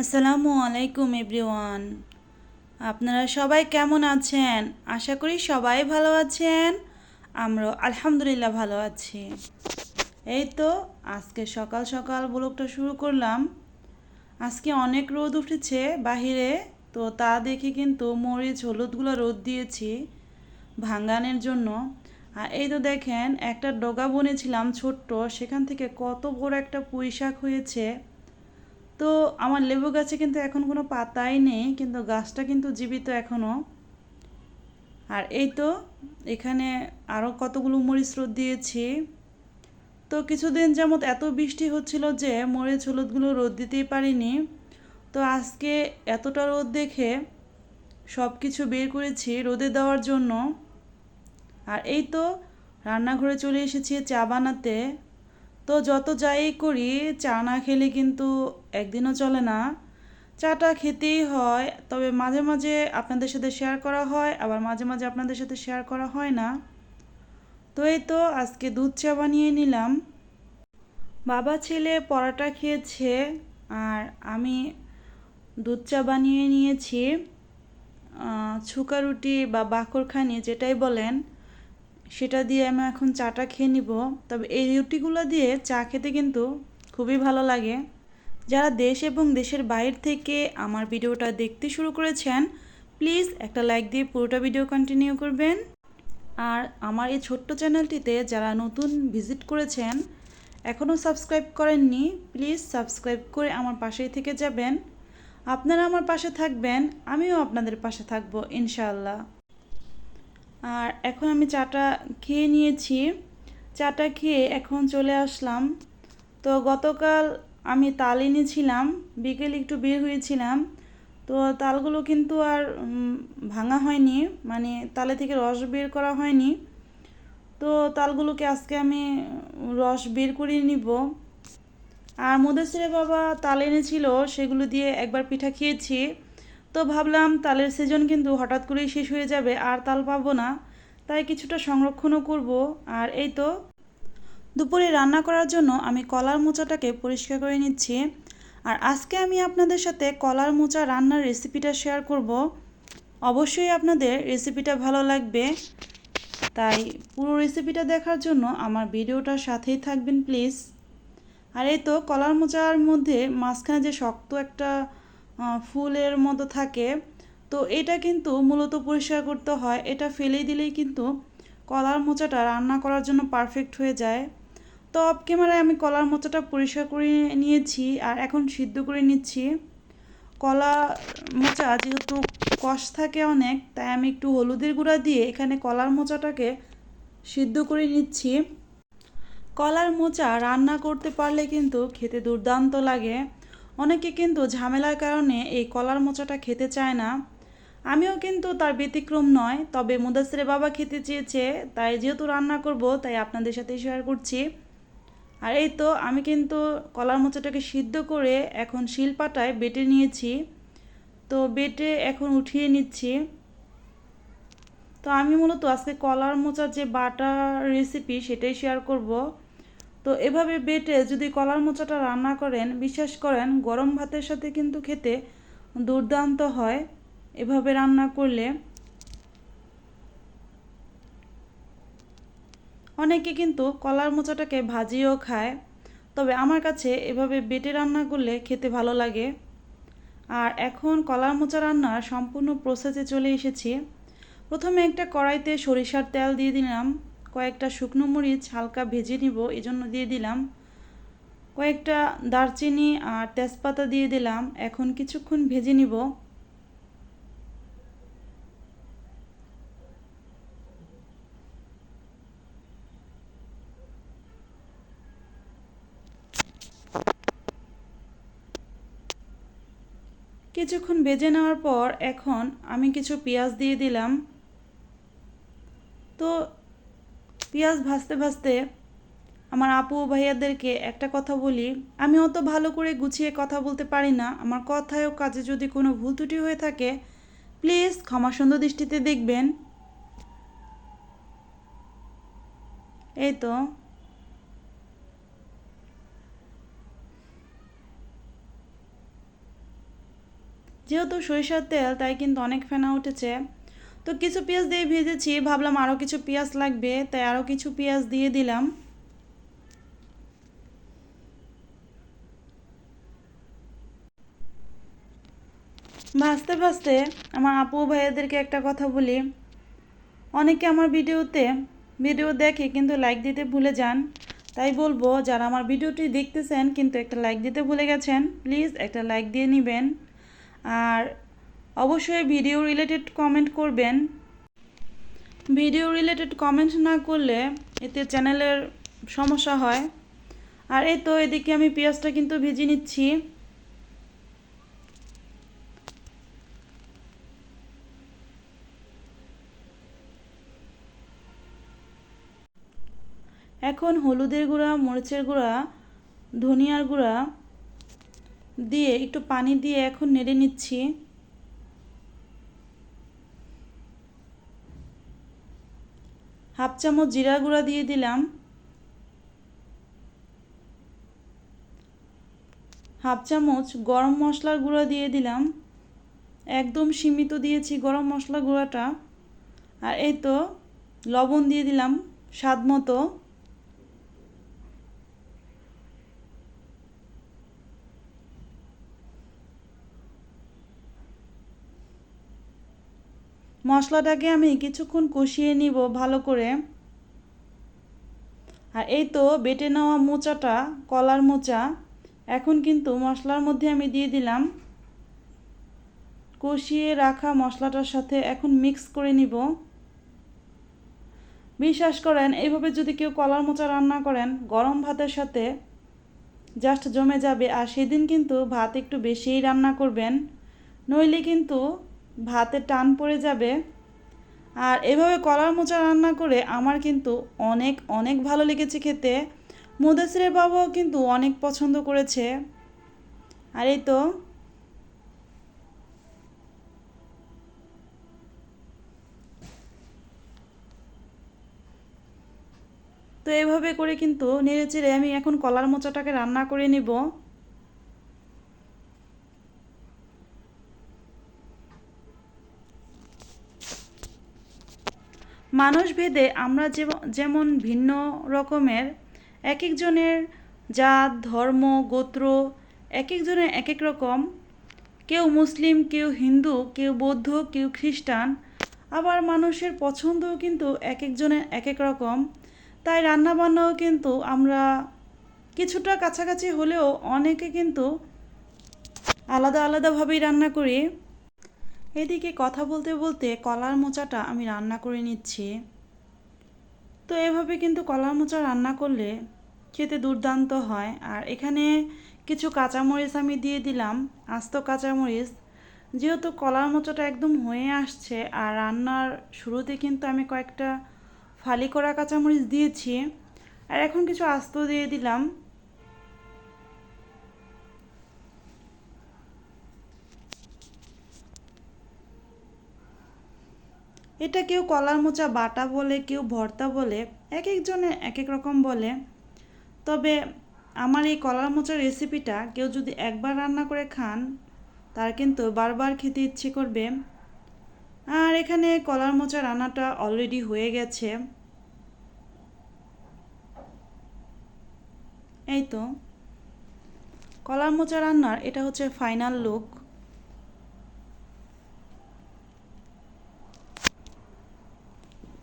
আসসালামু আলাইকুম এভরিওয়ান। আপনারা সবাই কেমন আছেন? আশা করি সবাই ভালো আছেন। আমরা আলহামদুলিল্লাহ ভালো আছি। এই তো আজকে সকাল সকাল ব্লগটা শুরু করলাম। আজকে অনেক রোদ উঠেছে বাহিরে, তো তা দেখে কিন্তু মরিচ, হলুদগুলো রোদ দিয়েছি ভাঙ্গানের জন্য। আর এই তো দেখেন, একটা ডগা বনেছিলাম ছোট্ট, সেখান থেকে কত বড় একটা পুঁই শাক হয়েছে। তো আমার লেবু গাছে কিন্তু এখন কোনো পাতাই নেই, কিন্তু গাছটা কিন্তু জীবিত এখনও আর এই তো এখানে আরও কতগুলো মরিচ রোদ দিয়েছি। তো কিছুদিন যেমন এত বৃষ্টি হচ্ছিল যে মরিচ হলুদগুলো রোদ দিতেই পারিনি। তো আজকে এতটা রোদ দেখে সব কিছু বের করেছি রোদে দেওয়ার জন্য। আর এই তো রান্নাঘরে চলে এসেছি চা বানাতে। তো যত যাই করি, চা না খেলে কিন্তু একদিনও চলে না। চাটা খেতেই হয়, তবে মাঝে মাঝে আপনাদের সাথে শেয়ার করা হয়, আবার মাঝে মাঝে আপনাদের সাথে শেয়ার করা হয় না। তো এই তো, আজকে দুধ চা বানিয়ে নিলাম। বাবা ছেলে পরাটা খেয়েছে, আর আমি দুধ চা বানিয়ে নিয়েছি। ছুকা রুটি বা বাকরখানি যেটাই বলেন সেটা দিয়ে আমি এখন চাটা খেয়ে নিব। তবে এই রুটিগুলো দিয়ে চা খেতে কিন্তু খুবই ভালো লাগে। যারা দেশ এবং দেশের বাইরে থেকে আমার ভিডিওটা দেখতে শুরু করেছেন, প্লিজ একটা লাইক দিয়ে পুরোটা ভিডিও কন্টিনিউ করবেন। আর আমার এই ছোট্ট চ্যানেলটিতে যারা নতুন ভিজিট করেছেন এখনও সাবস্ক্রাইব করেননি, প্লিজ সাবস্ক্রাইব করে আমার পাশেই থেকে যাবেন। আপনারা আমার পাশে থাকবেন, আমিও আপনাদের পাশে থাকব, ইনশাআল্লাহ। আর এখন আমি চাটা খেয়ে নিয়েছি। চাটা খেয়ে এখন চলে আসলাম। তো গতকাল আমি তাল এনেছিলাম, বিকেলে একটু বের হয়েছিলাম। তো তালগুলো কিন্তু আর ভাঙা হয়নি মানে তালে থেকে রস বের করা হয়নি। তো তালগুলোকে আজকে আমি রস বের করে নিব। আর মধুসিরে বাবা তাল এনেছিল, সেগুলো দিয়ে একবার পিঠা খেয়েছি। তো ভাবলাম তালের সিজন কিন্তু হঠাৎ করেই শেষ হয়ে যাবে, আর তাল পাবো না। তাই কিছুটা সংরক্ষণও করব, আর এই তো। দুপুরে রান্না করার জন্য আমি কলার মোচাটাকে পরিষ্কার করে নিচ্ছি, আর আজকে আমি আপনাদের সাথে কলার মোচা রান্নার রেসিপিটা শেয়ার করব। অবশ্যই আপনাদের রেসিপিটা ভালো লাগবে। তাই পুরো রেসিপিটা দেখার জন্য আমার ভিডিওটার সাথেই থাকবেন প্লিজ আর এই তো, কলার মোচার মধ্যে মাঝখানে যে শক্ত একটা ফুলের মতো থাকে। তো এটা কিন্তু মূলত পরিষ্কার করতে হয়। এটা ফেলেই দিলেই কিন্তু কলার মোচাটা রান্না করার জন্য পারফেক্ট হয়ে যায়। তো অফ ক্যামেরায় আমি কলার মোচাটা পরিষ্কার করে নিয়েছি আর এখন সিদ্ধ করে নিচ্ছি। কলা মোচা যেহেতু কষ থাকে অনেক, তাই আমি একটু হলুদের গুঁড়া দিয়ে এখানে কলার মোচাটাকে সিদ্ধ করে নিচ্ছি। কলার মোচা রান্না করতে পারলে কিন্তু খেতে দুর্দান্ত লাগে। অনেকে কিন্তু ঝামেলার কারণে এই কলার মোচাটা খেতে চায় না। আমিও কিন্তু তার ব্যতিক্রম নয়, তবে মুদাসিরে বাবা খেতে চেয়েছে, তাই যেহেতু রান্না করব, তাই আপনাদের সাথে শেয়ার করছি। আর এই তো, আমি কিন্তু কলার মোচাটাকে সিদ্ধ করে এখন শিলপাটায় বেটে নিয়েছি। তো বেটে এখন উঠিয়ে নিচ্ছি। তো আমি মূলত আজকে কলার মোচার যে বাটার রেসিপি সেটাই শেয়ার করব। তো এভাবে বেটে যদি কলার মোচাটা রান্না করেন, বিশ্বাস করেন গরম ভাতের সাথে কিন্তু খেতে দুর্দান্ত হয়। এভাবে রান্না করলে অনেকে কিন্তু কলার মোচাটাকে ভাজিও খায়। তবে আমার কাছে এভাবে বেটে রান্না করলে খেতে ভালো লাগে। আর এখন কলার মোচা রান্নার সম্পূর্ণ প্রসেসে চলে এসেছি। প্রথমে একটা কড়াইতে সরিষার তেল দিয়ে দিলাম। কয়েকটা শুকনো মরিচ হালকা ভেজে নিব এই জন্য দিয়ে দিলাম কয়েকটা দারচিনি আর তেজপাতা দিয়ে দিলাম। এখন কিছুক্ষণ ভেজে নিব। কিছুক্ষণ ভেজে নেওয়ার পর এখন আমি কিছু পেঁয়াজ দিয়ে দিলাম। তো পেঁয়াজ ভাজতে ভাজতে আমার আপু ভাইয়াদেরকে একটা কথা বলি, আমি অত ভালো করে গুছিয়ে কথা বলতে পারি না, আমার কথায় কাজে যদি কোনো ভুল ত্রুটি হয়ে থাকে প্লিজ ক্ষমা সুন্দর দৃষ্টিতে দেখবেন। এই তো। যেহেতু সরিষার তেল, তাই কিন্তু অনেক ফেনা উঠেছে। তো কিছু পেঁয়াজ দিয়ে ভেজেছি, ভাবলাম আরও কিছু পেঁয়াজ লাগবে, তাই আরও কিছু পেঁয়াজ দিয়ে দিলাম। ভাজতে ভাজতে আমার আপু ভাইয়াদেরকে একটা কথা বলি। অনেকে আমার ভিডিওতে, ভিডিও দেখে কিন্তু লাইক দিতে ভুলে যান। তাই বলব, যারা আমার ভিডিওটি দেখতেছেন কিন্তু একটা লাইক দিতে ভুলে গেছেন প্লিজ একটা লাইক দিয়ে নেবেন। আর অবশ্যই ভিডিও রিলেটেড কমেন্ট করবেন। ভিডিও রিলেটেড কমেন্ট না করলে এতে চ্যানেলের সমস্যা হয়। আর এই তো এদিকে আমি পেঁয়াজটা কিন্তু ভেজে নিচ্ছি। এখন হলুদের গুঁড়া, মরিচের গুঁড়া, ধনিয়ার গুঁড়া দিয়ে একটু পানি দিয়ে এখন নেড়ে নিচ্ছি। হাফ চামচ জিরা গুঁড়া দিয়ে দিলাম। হাফ চামচ গরম মশলার গুঁড়া দিয়ে দিলাম। একদম সীমিত দিয়েছি গরম মশলা গুঁড়াটা। আর এই তো লবণ দিয়ে দিলাম স্বাদ মতো। মশলাটাকে আমি কিছুক্ষণ কষিয়ে নিব ভালো করে। আর এই তো বেটে নেওয়া মোচাটা, কলার মোচা, এখন কিন্তু মশলার মধ্যে আমি দিয়ে দিলাম। কষিয়ে রাখা মশলাটার সাথে এখন মিক্স করে নিব। বিশ্বাস করেন এইভাবে যদি কেউ কলার মোচা রান্না করেন, গরম ভাতের সাথে জাস্ট জমে যাবে। আর সেদিন কিন্তু ভাত একটু বেশিই রান্না করবেন। নইলে কিন্তু ভাতে টান পড়ে যাবে। আর এভাবে কলার মোচা রান্না করে আমার কিন্তু অনেক অনেক ভালো লেগেছে খেতে। মুদাসিরের বাবাও কিন্তু অনেক পছন্দ করেছে। আর এই তো। তো এভাবে করে কিন্তু নেড়ে চেড়ে আমি এখন কলার মোচাটাকে রান্না করে নিব। মানুষ ভেদে আমরা যেমন ভিন্ন রকমের এক একজনের জাত, ধর্ম, গোত্র এক একজনের এক এক রকম। কেউ মুসলিম, কেউ হিন্দু, কেউ বৌদ্ধ, কেউ খ্রিস্টান। আবার মানুষের পছন্দও কিন্তু এক একজনের এক এক রকম। তাই রান্নাবান্নাও কিন্তু আমরা কিছুটা কাছাকাছি হলেও অনেকে কিন্তু আলাদা আলাদাভাবেই রান্না করি। এদিকে কথা বলতে বলতে কলার মোচাটা আমি রান্না করে নিচ্ছি। তো এভাবে কিন্তু কলার মোচা রান্না করলে খেতে দুর্দান্ত হয়। আর এখানে কিছু কাঁচামরিচ আমি দিয়ে দিলাম, আস্ত কাঁচামরিচ। যেহেতু কলার মোচাটা একদম হয়ে আসছে আর রান্নার শুরুতে কিন্তু আমি কয়েকটা ফালি করা কাঁচামরিচ দিয়েছি। আর এখন কিছু আস্ত দিয়ে দিলাম। এটা কেউ কলার মোচা, বাটা বলে, কেউ ভর্তা বলে, এক একজনের এক এক রকম বলে। তবে আমার এই কলার মোচার রেসিপিটা কেউ যদি একবার রান্না করে খান, তার কিন্তু বারবার খেতে ইচ্ছে করবে। আর এখানে কলার মোচা রান্নাটা অলরেডি হয়ে গেছে। এই তো। কলার মোচা রান্নার এটা হচ্ছে ফাইনাল লুক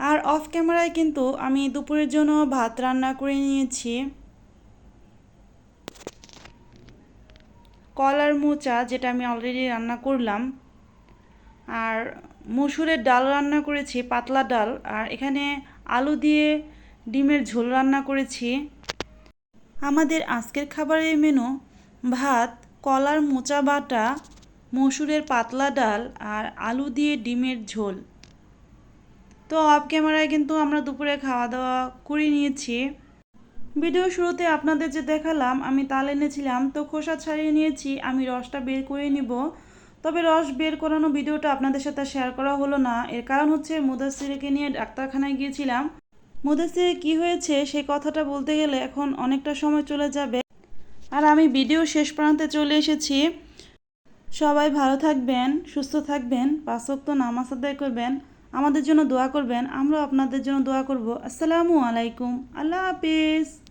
আর অফ ক্যামেরায় কিন্তু আমি দুপুরের জন্য ভাত রান্না করে নিয়েছি। কলার মোচা, যেটা আমি অলরেডি রান্না করলাম। আর মসুরের ডাল রান্না করেছি, পাতলা ডাল। আর এখানে আলু দিয়ে ডিমের ঝোল রান্না করেছি। আমাদের আজকের খাবারের মেনু ভাত কলার মোচা বাটা, মসুরের পাতলা ডাল আর আলু দিয়ে ডিমের ঝোল। তো অফ ক্যামেরায় কিন্তু আমরা দুপুরে খাওয়া দাওয়া করে নিয়েছি। ভিডিও শুরুতে আপনাদের যে দেখালাম, আমি তাল এনেছিলাম, তো খোসা ছাড়িয়ে নিয়েছি, আমি রসটা বের করে নিব। তবে রস বের করানো ভিডিওটা আপনাদের সাথে শেয়ার করা হলো না। এর কারণ হচ্ছে মুদাসিরকে নিয়ে ডাক্তারখানায় গিয়েছিলাম। মুদাসিরে কি হয়েছে সেই কথাটা বলতে গেলে এখন অনেকটা সময় চলে যাবে। আর আমি ভিডিও শেষ প্রান্তে চলে এসেছি। সবাই ভালো থাকবেন, সুস্থ থাকবেন, পাঁচ ওয়াক্ত নামাজ আদায় করবেন। আমাদের জন্য দোয়া করবেন আমরাও আপনাদের জন্য দোয়া করব। আসসালামু আলাইকুম। আল্লাহ হাফিজ।